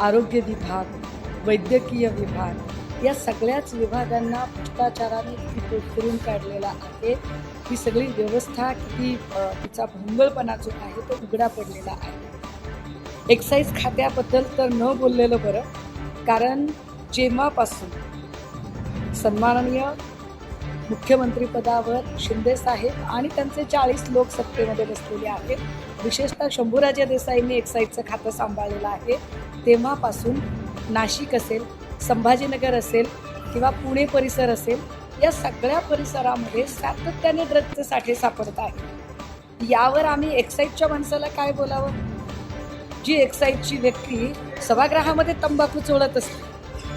आरोग्य विभाग वैद्यकीय विभाग या सगळ्याच विभागांना भ्रष्टाचाराने किती पोटकरून काढलेला आहे. ही सगळी व्यवस्था किती तिचा भोंगळपणा जो आहे तो उघडा पडलेला आहे. एक्साईज खात्याबद्दल तर न बोललेलं बरं कारण जेव्हापासून सन्माननीय मुख्यमंत्रीपदावर शिंदे साहेब आणि त्यांचे चाळीस लोक सत्तेमध्ये बसलेले आहेत विशेषतः शंभूराजे देसाईंनी एक्साईजचं खातं सांभाळलेलं आहे. तेव्हापासून नाशिक असेल संभाजीनगर असेल किंवा पुणे परिसर असेल या सगळ्या परिसरामध्ये सातत्याने ड्रग्जचे साठे सापडत आहेत यावर आम्ही एक्साईजच्या माणसाला काय बोलावं? जी एक्साईजची व्यक्ती सभागृहामध्ये तंबाखू चोळत असते.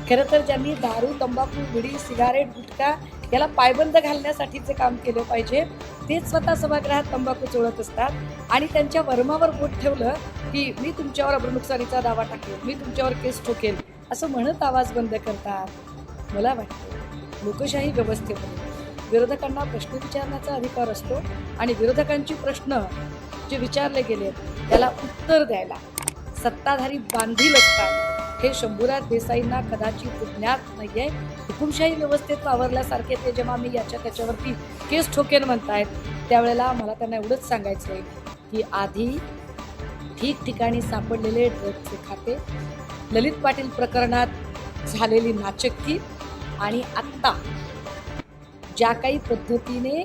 खरं तर ज्यांनी दारू तंबाखू बिडी सिगारेट गुटखा याला पायबंद घालण्यासाठीचे काम केलं पाहिजे तेच स्वतः सभागृहात तंबाखू चोळत असतात. आणि त्यांच्या वर्मावर बोट ठेवलं की मी तुमच्यावर अब्रनुकसानीचा दावा टाकेल. मी तुमच्यावर केस ठोकेल. असं म्हणत आवाज बंद करतात. मला वाटतं लोकशाही व्यवस्थेमध्ये विरोधकांना प्रश्न विचारण्याचा अधिकार असतो आणि विरोधकांची प्रश्न जे विचारले गेले त्याला उत्तर द्यायला सत्ताधारी बांधील असतात. हे शंभूराज देसाईंना कदाचित ज्ञात नाहीये. हुकुमशाही व्यवस्थेत वावरल्यासारखे ते जेव्हा मी याच्या त्याच्यावरती केस ठोकेन म्हणतायत त्यावेळेला मला त्यांना एवढंच सांगायचं आहे की आधी ठिकठिकाणी सापडलेले ड्रग्जचे खाते ललित पाटील प्रकरणात झालेली नाचक्की आणि आत्ता ज्या काही पद्धतीने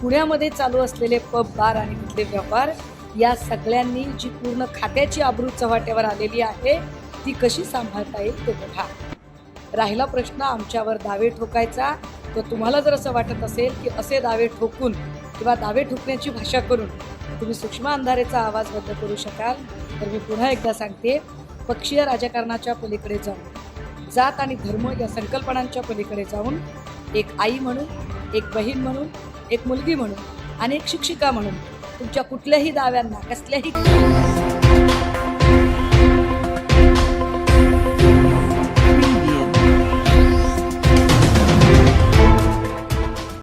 पुण्यामध्ये चालू असलेले पब बार आणि तिथले व्यवहार या सगळ्यांनी जी पूर्ण खात्याची आबरू चव्हाट्यावर आलेली आहे ती कशी सांभाळता येईल ते बघा. राहिला प्रश्न आमच्यावर दावे ठोकायचा तर तुम्हाला जर असं वाटत असेल की असे दावे ठोकून किंवा दावे ठोकण्याची भाषा करून तुम्ही सूक्ष्म अंधारेचा आवाज बंद करू शकाल तर मी पुन्हा एकदा सांगते पक्षीय राजकारणाच्या पलीकडे जाऊन जात आणि धर्म या संकल्पनांच्या पलीकडे जाऊन एक आई म्हणून एक बहीण म्हणून एक मुलगी म्हणून आणि एक शिक्षिका म्हणून तुमच्या कुठल्याही दाव्यांना कसल्याही